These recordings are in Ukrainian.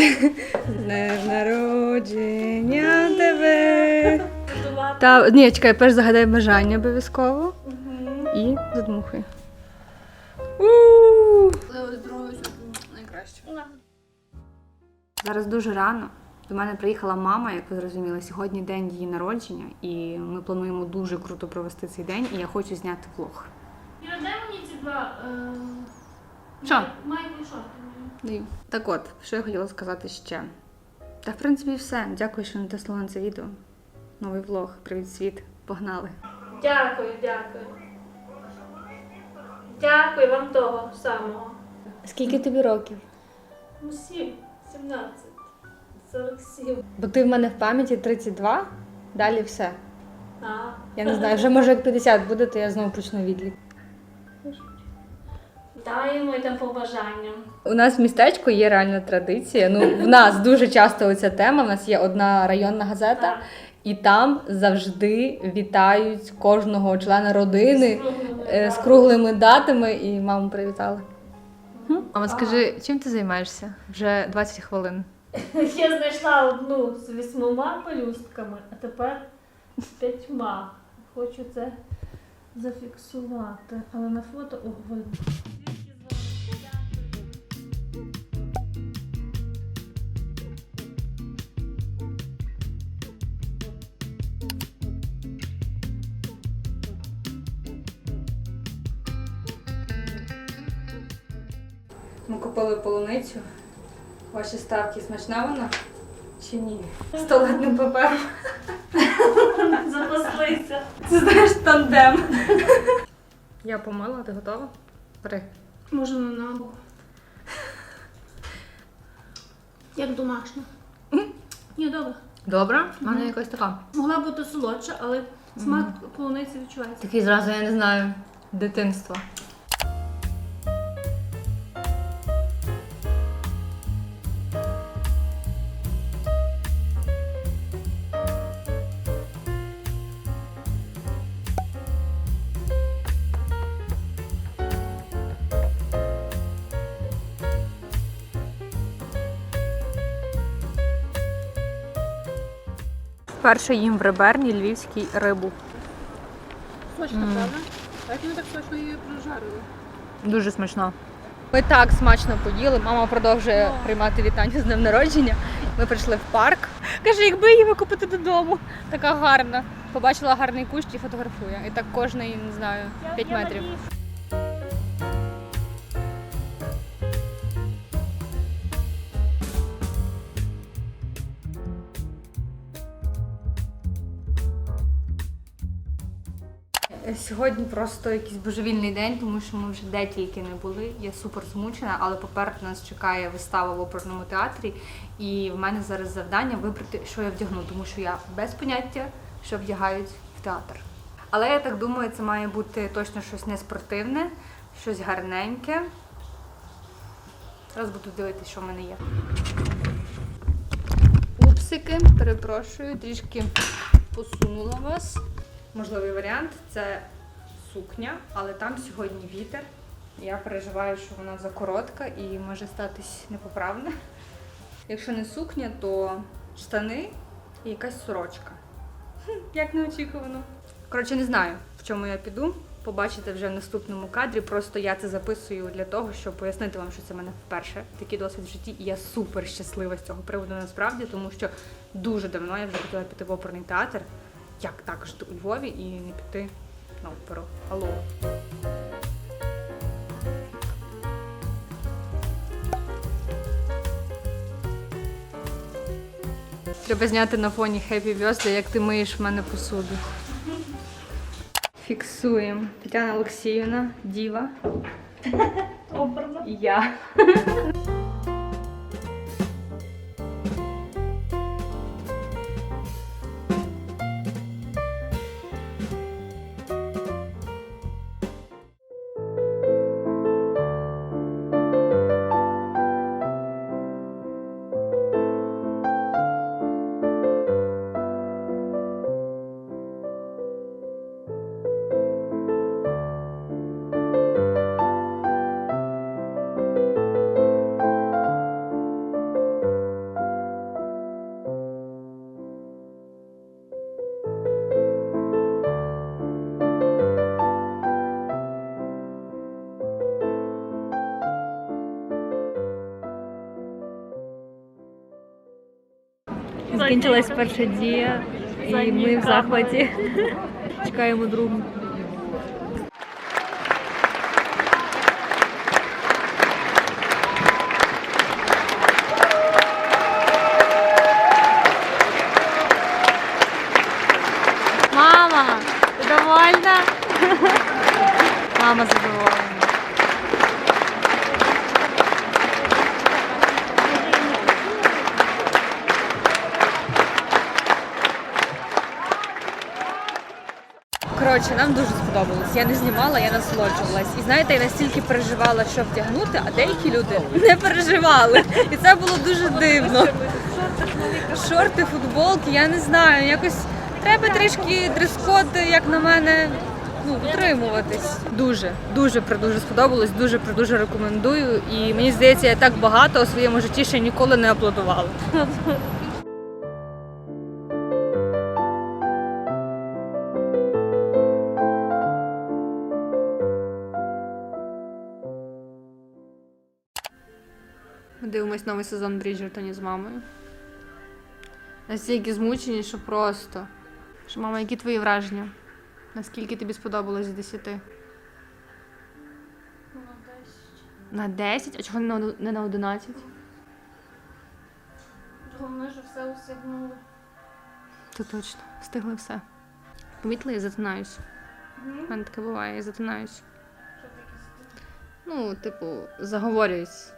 з днем народження тебе. Та ні, чекай, перш загадай бажання обов'язково. І задмухай. Найкраще. Зараз дуже рано. До мене приїхала мама, як ви зрозуміли. Сьогодні день її народження, і ми плануємо дуже круто провести цей день, і я хочу зняти влог. Іра, дай мені ці два е, Що? май- майку шорти. Даю. Так от, що я хотіла сказати ще. Та в принципі все. Дякую, що натиснули на це відео. Новий влог. Привіт, світ. Погнали. Дякую, дякую. Дякую вам того самого. Скільки тобі років? Ну, сім, 17, 47. Бо ти в мене в пам'яті 32, далі все. А. Я не знаю, вже може як 50 буде, то я знову почну відлік. Даємо там побажання. У нас в містечку є реальна традиція. Ну, в нас дуже часто оця тема. У нас є одна районна газета, Так. і там завжди вітають кожного члена родини З круглими е, з датами. круглими датами, і маму привітали. Мама, скажи, чим ти займаєшся? Вже 20 хвилин. Я знайшла одну з вісьмома пелюстками, а тепер з п'ятьма. Хочу це зафіксувати. Але на фото о, видно. Ми купили полуницю. Ваші ставки смачна вона? Чи ні? З туалетним папером. Запаслися. Це знаєш тандем. Я помила, ти готова? Бери. Може на набу. Як домашня. Ні, добре. Добре? У мене якась така. Могла бути солодша, але смак полуниці відчувається. Такий зразу, я не знаю, дитинство. Вперше їм в реберні львівський рибу. Сочно, правда? Як ми так сочно її прожарили? Дуже смачно. Ми так смачно поїли. Мама продовжує приймати вітання з днем народження. Ми прийшли в парк. Каже, якби її викупити додому. Така гарна. Побачила гарний кущ і фотографує. І так кожний, не знаю, 5 метрів. Сьогодні просто якийсь божевільний день, тому що ми вже де тільки не були. Я супер змучена, але попереду нас чекає вистава в оперному театрі. І в мене зараз завдання вибрати, що я вдягну, тому що я без поняття, що вдягають в театр. Але я так думаю, це має бути точно щось не спортивне, щось гарненьке. Зараз буду дивитися, що в мене є. Упсики, перепрошую, трішки посунула вас. Можливий варіант це сукня, але там сьогодні вітер. Я переживаю, що вона закоротка і може статись непоправне. Якщо не сукня, то штани і якась сорочка. Як неочікувано. Коротше, не знаю, в чому я піду. Побачите вже в наступному кадрі. Просто я це записую для того, щоб пояснити вам, що це в мене вперше такий досвід в житті. І я супер щаслива з цього приводу насправді, тому що дуже давно я вже хотіла піти в оперний театр. Як так жити у Львові і не піти на оперу? Алло. Треба зняти на фоні Happy Birthday, як ти миєш в мене посуду. Фіксуємо. Тетяна Олексіївна, діва. І я. Закінчилась перша дія, і ми в захваті. Чекаємо другу. Мама, ти довольна? Мама задоволена. Коротше, нам дуже сподобалось. Я не знімала, я насолоджувалась. І знаєте, я настільки переживала, що вдягнути, а деякі люди не переживали. І це було дуже дивно. Шорти, футболки, я не знаю. Якось треба трішки дрес-код, як на мене, ну, дотримуватись. Дуже, дуже дуже сподобалось, дуже дуже рекомендую. І мені здається, я так багато у своєму житті ще ніколи не аплодувала. Ми дивимось новий сезон Бріджертоні з мамою. Настільки змучені, що просто. Що, мама, які твої враження? Наскільки тобі сподобалось з 10? На 10? А чого не на, не на 11? Головне, що все усягнули. Це точно. Встигли все. Помітили, я затинаюсь. У мене таке буває, я затинаюсь. Ну, типу, заговорююсь.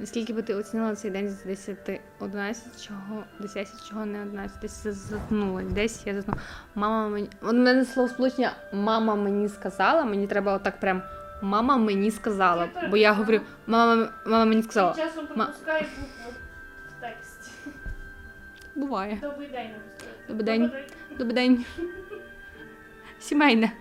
Наскільки би ти оцінила цей день з 10, 11, чого, 10, чого не 11, десь я затнула, десь я затнула. Мама мені. У мене слово сполучення мама мені сказала, мені треба отак прям мама мені сказала. Бо я говорю, мама, мама мені сказала. Ти часом пропускаєш букву в тексті. Буває. Добрий день. Добрий день. Добрий день. Сімейне.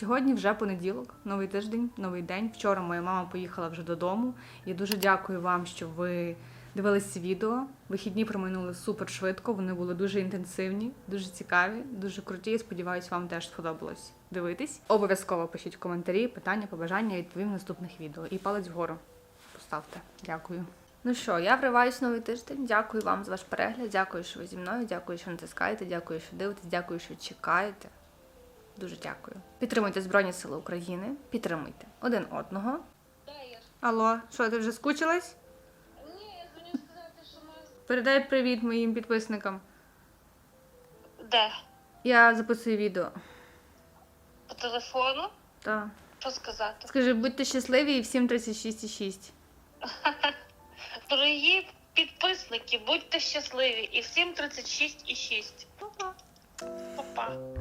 Сьогодні вже понеділок, новий тиждень, новий день. Вчора моя мама поїхала вже додому. Я дуже дякую вам, що ви дивились ці відео. Вихідні проминули супер швидко. Вони були дуже інтенсивні, дуже цікаві, дуже круті. Сподіваюсь, вам теж сподобалось дивитись. Обов'язково пишіть коментарі, питання, побажання, я відповім в наступних відео. І палець вгору поставте. Дякую. Ну що, я вриваюсь новий тиждень. Дякую вам за ваш перегляд. Дякую, що ви зі мною. Дякую, що натискаєте. Дякую, що дивитесь. Дякую, що чекаєте. Дуже дякую. Підтримуйте Збройні Сили України. Підтримуйте один одного. Алло, що ти вже скучилась? Ні, я дзвоню сказати, що ми. Передай привіт моїм підписникам. Де? Я записую відео. По телефону? Так. Що сказати? Скажи, будьте щасливі і всім 36,6. Дорогі підписники, будьте щасливі і всім 36,6. Па-па. Па-па.